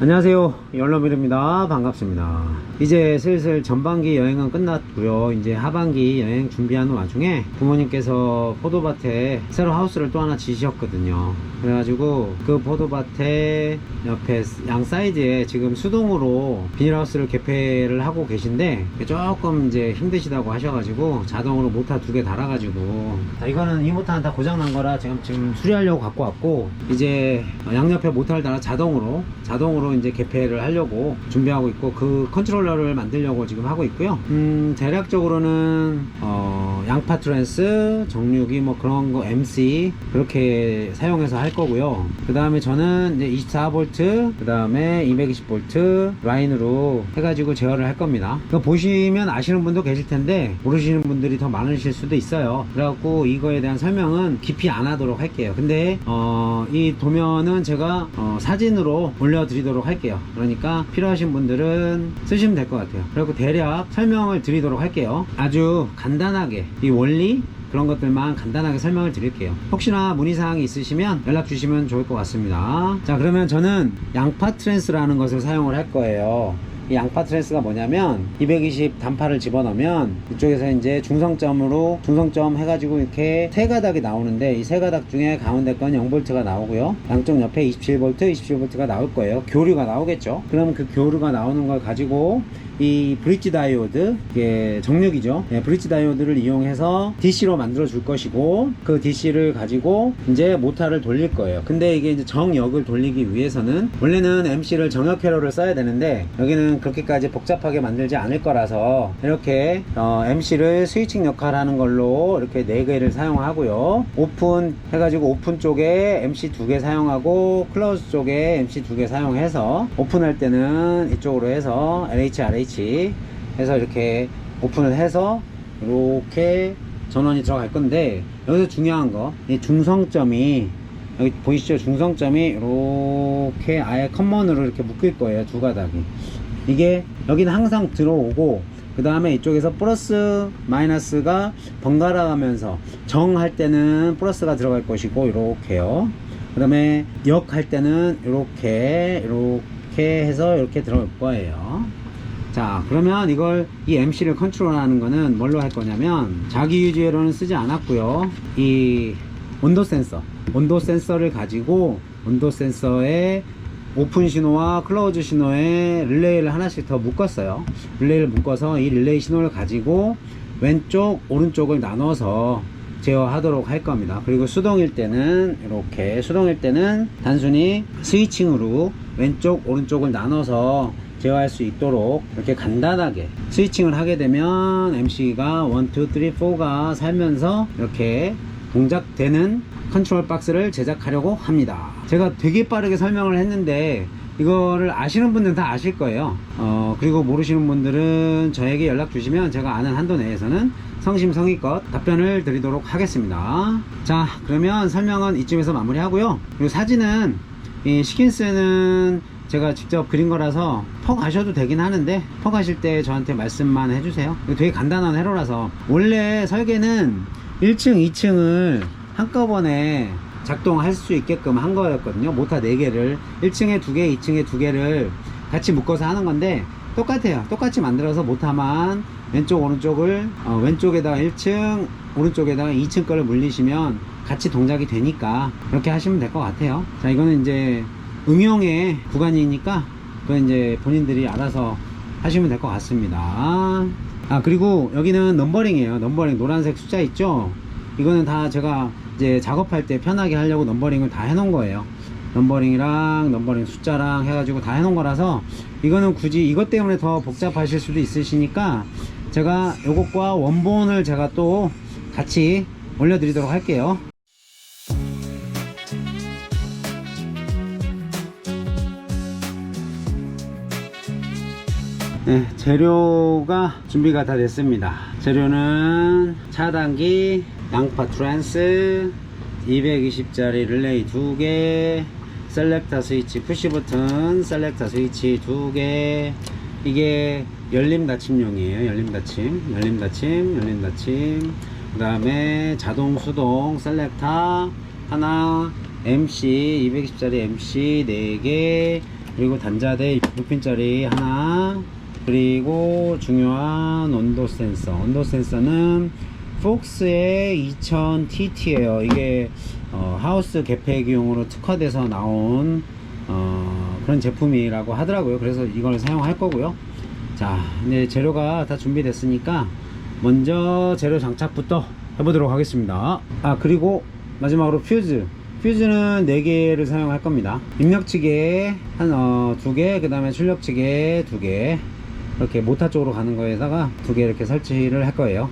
안녕하세요. 열로밀입니다. 반갑습니다. 이제 슬슬 전반기 여행은 끝났고요. 이제 하반기 여행 준비하는 와중에 부모님께서 포도밭에 새로 하우스를 또 하나 지으셨거든요. 그래가지고 그 포도밭에 옆에 양 사이드에 지금 수동으로 비닐하우스를 개폐를 하고 계신데 조금 이제 힘드시다고 하셔가지고 자동으로 모터 두개 달아가지고. 자, 이거는 이 모터는 다 고장난 거라 지금 지금 수리하려고 갖고 왔고 이제 양옆에 모터를 달아 자동으로 자동으로 이제 개폐를 하려고 준비하고 있고 그 컨트롤러를 만들려고 지금 하고 있고요. 음, 대략적으로는 어, 양파 트랜스, 정류기 뭐 그런 거 MC 그렇게 사용해서 할 거고요. 그 다음에 저는 이제 24V, 그 다음에 220V 라인으로 해가지고 제어를 할 겁니다. 보시면 아시는 분도 계실 텐데 모르시는 분들이 더 많으실 수도 있어요. 그래갖고 이거에 대한 설명은 깊이 안 하도록 할게요. 근데 어, 이 도면은 제가 어, 사진으로 올려드리도록 할게요. 그러니까 필요하신 분들은 쓰시면 될 것 같아요. 그리고 대략 설명을 드리도록 할게요. 아주 간단하게 이 원리 그런 것들만 간단하게 설명을 드릴게요. 혹시나 문의사항이 있으시면 연락 주시면 좋을 것 같습니다. 자, 그러면 저는 양파 트랜스라는 것을 사용을 할 거예요. 이 양파 트랜스가 뭐냐면 220 단파를 집어넣으면 이쪽에서 이제 중성점으로 중성점 해가지고 이렇게 세 가닥이 나오는데 이 세 가닥 중에 가운데 건 0V가 나오고요. 양쪽 옆에 27V 27V가 나올 거예요. 교류가 나오겠죠. 그럼 그 교류가 나오는 걸 가지고 이 브릿지 다이오드 이게 정력이죠. 네, 브릿지 다이오드를 이용해서 DC로 만들어 줄 것이고 그 DC를 가지고 이제 모터를 돌릴 거예요. 근데 이게 이제 정역을 돌리기 위해서는 원래는 MC를 정역 회로를 써야 되는데 여기는 그렇게까지 복잡하게 만들지 않을 거라서 이렇게 어, MC를 스위칭 역할을 하는 걸로 이렇게 4개를 사용하고요. 오픈 해가지고 오픈 쪽에 MC 두개 사용하고 클로즈 쪽에 MC 두개 사용해서 오픈할 때는 이쪽으로 해서 LH, RH 해서 이렇게 오픈을 해서 이렇게 전원이 들어갈 건데 여기서 중요한 거 이 중성점이 여기 보이시죠? 중성점이 이렇게 아예 컨먼으로 이렇게 묶일 거예요 두 가닥이. 이게 여기는 항상 들어오고 그 다음에 이쪽에서 플러스 마이너스가 번갈아 가면서 정 할 때는 플러스가 들어갈 것이고 이렇게요. 그 다음에 역 할 때는 이렇게 이렇게 해서 이렇게 들어올 거예요 자 그러면 이걸 이 MC를 컨트롤하는 거는 뭘로 할 거냐면 자기 유지회로는 쓰지 않았고요. 이 온도 센서 온도 센서를 가지고 온도 센서에 오픈 신호와 클로즈 신호에 릴레이를 하나씩 더 묶었어요. 릴레이를 묶어서 이 릴레이 신호를 가지고 왼쪽 오른쪽을 나눠서 제어하도록 할 겁니다. 그리고 수동일 때는 이렇게 수동일 때는 단순히 스위칭으로 왼쪽 오른쪽을 나눠서 제어할 수 있도록 이렇게 간단하게 스위칭을 하게 되면 MC가 1, 2, 3, 4가 살면서 이렇게 동작되는 컨트롤 박스를 제작하려고 합니다. 제가 되게 빠르게 설명을 했는데 이거를 아시는 분들은 다 아실 거예요. 어, 그리고 모르시는 분들은 저에게 연락 주시면 제가 아는 한도 내에서는 성심성의껏 답변을 드리도록 하겠습니다. 자, 그러면 설명은 이쯤에서 마무리 하고요. 그리고 사진은 이 시킨스는 제가 직접 그린 거라서 퍼 가셔도 되긴 하는데 퍼 가실 때 저한테 말씀만 해주세요. 되게 간단한 회로라서 원래 설계는 1층, 2층을 한꺼번에 작동할 수 있게끔 한 거였거든요. 모터 4개를 1층에 2개, 2층에 2개를 같이 묶어서 하는 건데 똑같아요. 똑같이 만들어서 모터만 왼쪽 오른쪽을 어, 왼쪽에다가 1층 오른쪽에다가 2층 거를 물리시면 같이 동작이 되니까 이렇게 하시면 될 것 같아요. 자 이거는 이제 응용의 구간이니까 그건 이제 본인들이 알아서 하시면 될 것 같습니다. 아 그리고 여기는 넘버링이에요. 넘버링 노란색 숫자 있죠? 이거는 다 제가 이제 작업할 때 편하게 하려고 넘버링을 다 해놓은 거예요. 넘버링이랑 넘버링 숫자랑 해가지고 다 해놓은 거라서 이거는 굳이 이것 때문에 더 복잡하실 수도 있으시니까 제가 요것과 원본을 제가 또 같이 올려드리도록 할게요. 네, 재료가 준비가 다 됐습니다. 재료는 차단기, 양파 트랜스, 220짜리 릴레이 2개, 셀렉터 스위치, 푸시 버튼, 셀렉터 스위치 2개, 이게 열림 닫힘용이에요. 열림 닫힘, 열림 닫힘, 열림 닫힘. 그 다음에 자동 수동 셀렉터 하나, MC 220짜리 MC 4개, 그리고 단자대 6핀짜리 하나 그리고 중요한 온도 센서. 온도 센서는 폭스의 2000TT예요. 이게 어, 하우스 개폐기용으로 특화돼서 나온 어, 그런 제품이라고 하더라고요. 그래서 이걸 사용할 거고요. 자 이제 재료가 다 준비됐으니까 먼저 재료 장착부터 해보도록 하겠습니다. 아 그리고 마지막으로 퓨즈. 퓨즈는 4개를 사용할 겁니다. 입력치개 한 어, 2개 그 다음에 출력치개 2개 이렇게 모타 쪽으로 가는 거에다가 2개 이렇게 설치를 할 거예요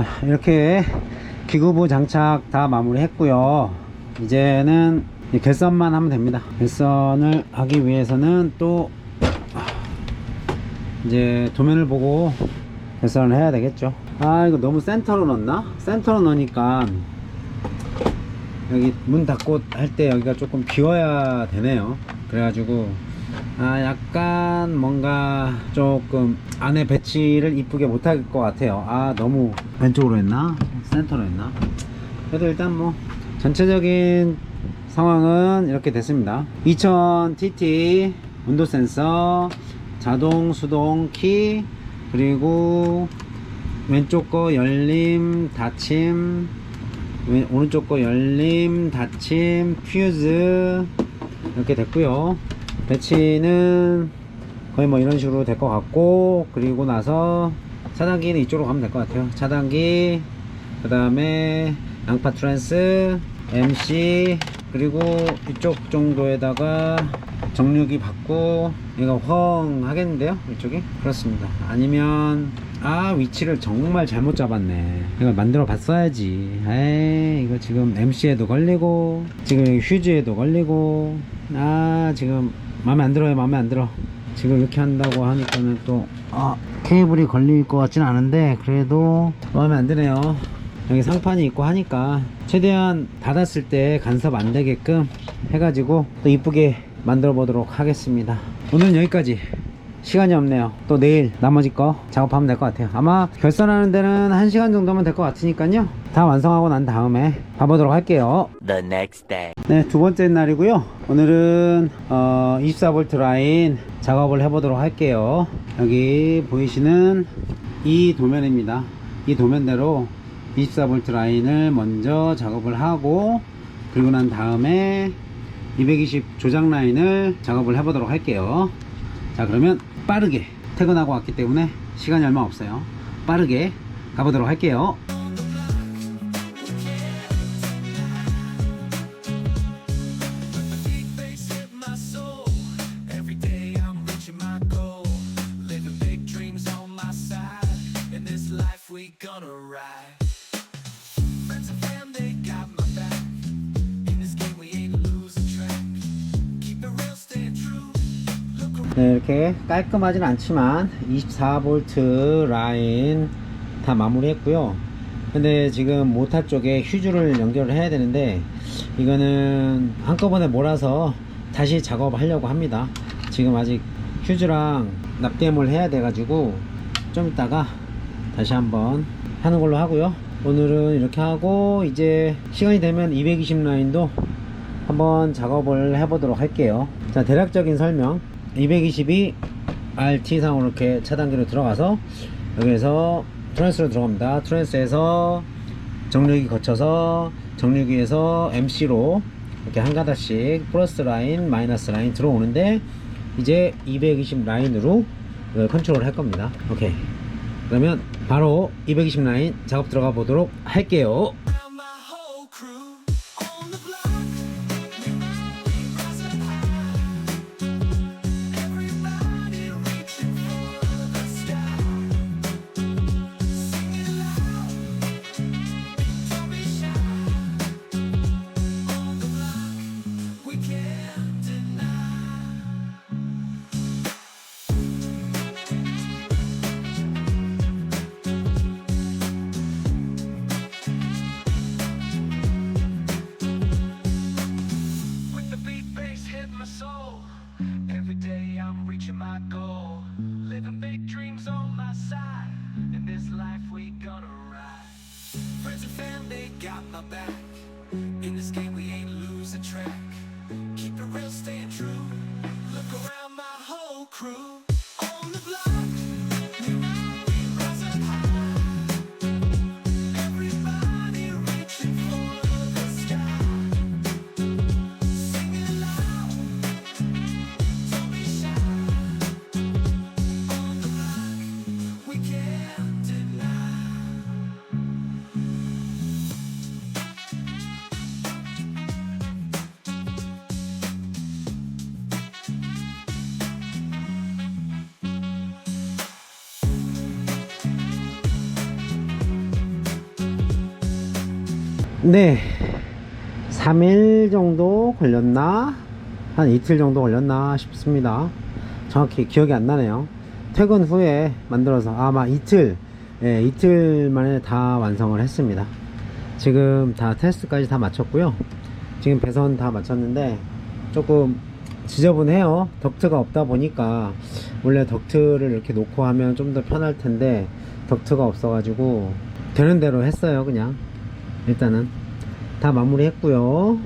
아 이렇게 기구부 장착 다 마무리 했고요. 이제는 이 결선만 하면 됩니다. 결선을 하기 위해서는 또 이제 도면을 보고 결선을 해야 되겠죠. 아 이거 너무 센터로 넣었나? 센터로 넣으니까 여기 문 닫고 할 때 여기가 조금 비워야 되네요. 그래가지고 아 약간 뭔가 조금 안에 배치를 이쁘게 못할 것 같아요. 아 너무 왼쪽으로 했나? 센터로 했나? 그래도 일단 뭐 전체적인 상황은 이렇게 됐습니다. 2000TT 온도 센서 자동 수동 키 그리고 왼쪽 거 열림 닫힘 왼- 오른쪽 거 열림 닫힘 퓨즈 이렇게 됐고요 배치는 거의 뭐 이런 식으로 될 것 같고 그리고 나서 차단기는 이쪽으로 가면 될 것 같아요. 차단기 그 다음에 양파 트랜스 MC 그리고 이쪽 정도에다가 정류기 받고 얘가 헝 하겠는데요? 이쪽이 그렇습니다. 아니면 아 위치를 정말 잘못 잡았네. 이걸 만들어 봤어야지. 에이 이거 지금 MC에도 걸리고 지금 여기 휴즈에도 걸리고 아 지금 마음에 안 들어요 마음에 안 들어. 지금 이렇게 한다고 하니까는 또 아, 케이블이 걸릴 것 같진 않은데 그래도 마음에 안 드네요. 여기 상판이 있고 하니까 최대한 닫았을 때 간섭 안 되게끔 해가지고 또 이쁘게 만들어 보도록 하겠습니다. 오늘은 여기까지 시간이 없네요 또 내일 나머지 거 작업하면 될 것 같아요 아마 결선하는 데는 1시간 정도면 될 것 같으니까요 다 완성하고 난 다음에 봐보도록 할게요 the next day. 네, 두 번째 날이고요. 오늘은 어, 24V 라인 작업을 해보도록 할게요. 여기 보이시는 이 도면입니다. 이 도면대로 24V 라인을 먼저 작업을 하고 그리고 난 다음에 220 조작 라인을 작업을 해보도록 할게요. 자, 그러면 빠르게 퇴근하고 왔기 때문에 시간이 얼마 없어요. 빠르게 가보도록 할게요. Deep bass 네, 이렇게 깔끔하진 않지만 24V 라인 다 마무리했고요. 근데 지금 모타 쪽에 휴즈를 연결을 해야 되는데 이거는 한꺼번에 몰아서 다시 작업하려고 합니다. 지금 아직 휴즈랑 납땜을 해야 돼 가지고 좀 이따가 다시 한번 하는 걸로 하고요. 오늘은 이렇게 하고 이제 시간이 되면 220 라인도 한번 작업을 해 보도록 할게요. 자, 대략적인 설명. 220이 RT상으로 이렇게 차단기로 들어가서 여기에서 트랜스로 들어갑니다. 트랜스에서 정류기 거쳐서 정류기에서 MC로 이렇게 한 가닥씩 플러스 라인, 마이너스 라인 들어오는데 이제 220 라인으로 컨트롤 할 겁니다. 오케이. 그러면 바로 220 라인 작업 들어가 보도록 할게요. 네. 3일 정도 걸렸나? 한 이틀 정도 걸렸나 싶습니다. 정확히 기억이 안 나네요. 퇴근 후에 만들어서 아마 이틀 예, 이틀 만에 다 완성을 했습니다. 지금 다 테스트까지 다 마쳤고요. 지금 배선 다 마쳤는데 조금 지저분해요. 덕트가 없다 보니까 원래 덕트를 이렇게 놓고 하면 좀 더 편할 텐데 덕트가 없어 가지고 되는 대로 했어요 그냥 일단은 다 마무리 했고요.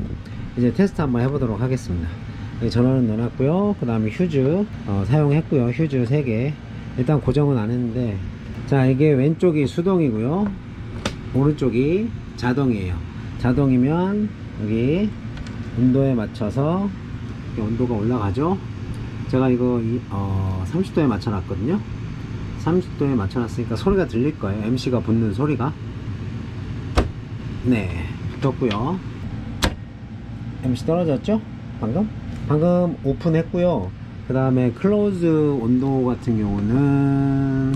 이제 테스트 한번 해보도록 하겠습니다. 전원은 넣어놨고요. 그 다음에 휴즈 어, 사용했고요. 휴즈 3개. 일단 고정은 안 했는데 자 이게 왼쪽이 수동이고요. 오른쪽이 자동이에요. 자동이면 여기 온도에 맞춰서 온도가 올라가죠? 제가 이거 이- 어, 30도에 맞춰 놨거든요. 30도에 맞춰 놨으니까 소리가 들릴 거예요. MC가 붙는 소리가 네 붙었고요. MC 떨어졌죠? 방금? 방금 오픈했고요. 그 다음에 클로즈 온도 같은 경우는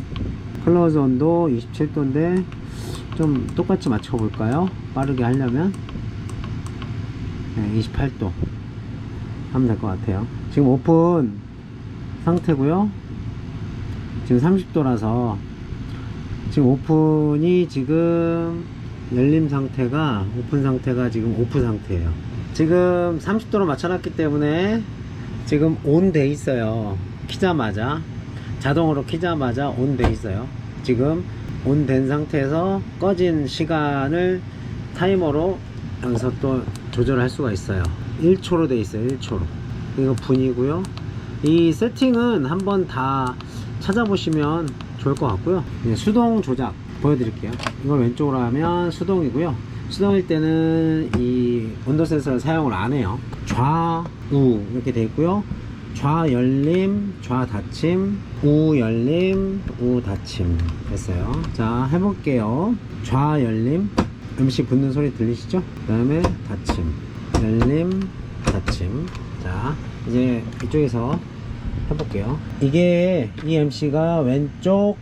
클로즈 온도 27도인데 좀 똑같이 맞춰 볼까요? 빠르게 하려면? 네, 28도 하면 될 것 같아요. 지금 오픈 상태고요. 지금 30도라서 지금 오픈이 지금 열림 상태가 오픈 상태가 지금 오프 상태예요. 지금 30도로 맞춰놨기 때문에 지금 온 돼 있어요. 키자마자. 자동으로 키자마자 온 돼 있어요. 지금 온 된 상태에서 꺼진 시간을 타이머로 여기서 또 조절할 수가 있어요. 1초로 돼 있어요 1초로. 이거 분이고요. 이 세팅은 한번 다 찾아보시면 좋을 것 같고요. 이제 수동 조작 보여드릴게요. 이걸 왼쪽으로 하면 수동이고요. 수동일 때는 이 온도 센서를 사용을 안 해요. 좌우 이렇게 돼 있고요. 좌 열림 좌 닫힘 우 열림 우 닫힘 됐어요. 자 해볼게요. 좌 열림. MC 붙는 소리 들리시죠? 그 다음에 닫힘. 열림 닫힘. 자 이제 이쪽에서 해볼게요. 이게 이 MC가 왼쪽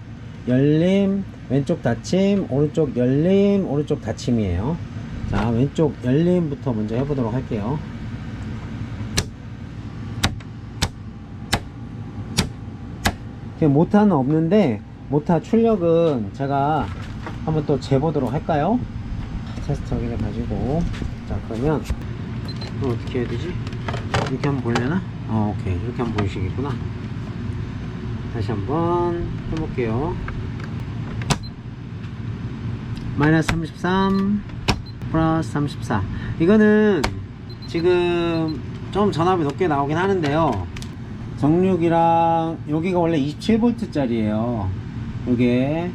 열림 왼쪽 닫힘 오른쪽 열림 오른쪽 닫힘이에요. 자 왼쪽 열림부터 먼저 해보도록 할게요. 모타는 없는데 모타 출력은 제가 한번 또 재보도록 할까요? 확인해 가지고. 자 그러면 이거 어떻게 해야 되지? 이렇게 한번 보려나? 어 오케이. 이렇게 한번 보이시겠구나. 다시 한번 해볼게요 마이너스 33 플러스 34 이거는 지금 좀 전압이 높게 나오긴 하는데요. 정육이랑 여기가 원래 27V 짜리예요. 이게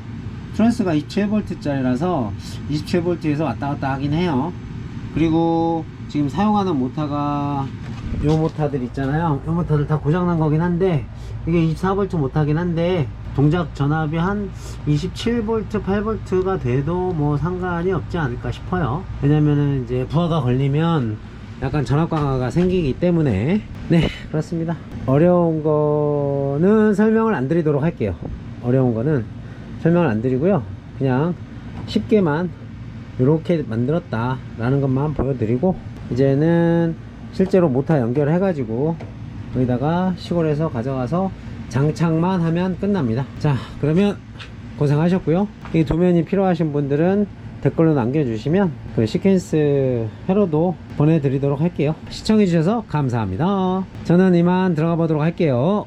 트랜스가 27V 짜리라서 27V에서 왔다 갔다 하긴 해요. 그리고 지금 사용하는 모터가 요 모터들 있잖아요. 요 모터들 다 고장난 거긴 한데 이게 24V 모터긴 한데 동작 전압이 한 27V 8V가 돼도 뭐 상관이 없지 않을까 싶어요. 왜냐면은 이제 부하가 걸리면 약간 전압 강화가 생기기 때문에. 네 그렇습니다. 어려운 거는 설명을 안 드리도록 할게요. 어려운 거는 설명을 안 드리고요. 그냥 쉽게만 이렇게 만들었다 라는 것만 보여드리고 이제는 실제로 모터 연결해 가지고 여기다가 시골에서 가져가서 장착만 하면 끝납니다. 자 그러면 고생하셨고요. 이 도면이 필요하신 분들은 댓글로 남겨주시면 그 시퀀스 회로도 보내드리도록 할게요. 시청해주셔서 감사합니다. 저는 이만 들어가 보도록 할게요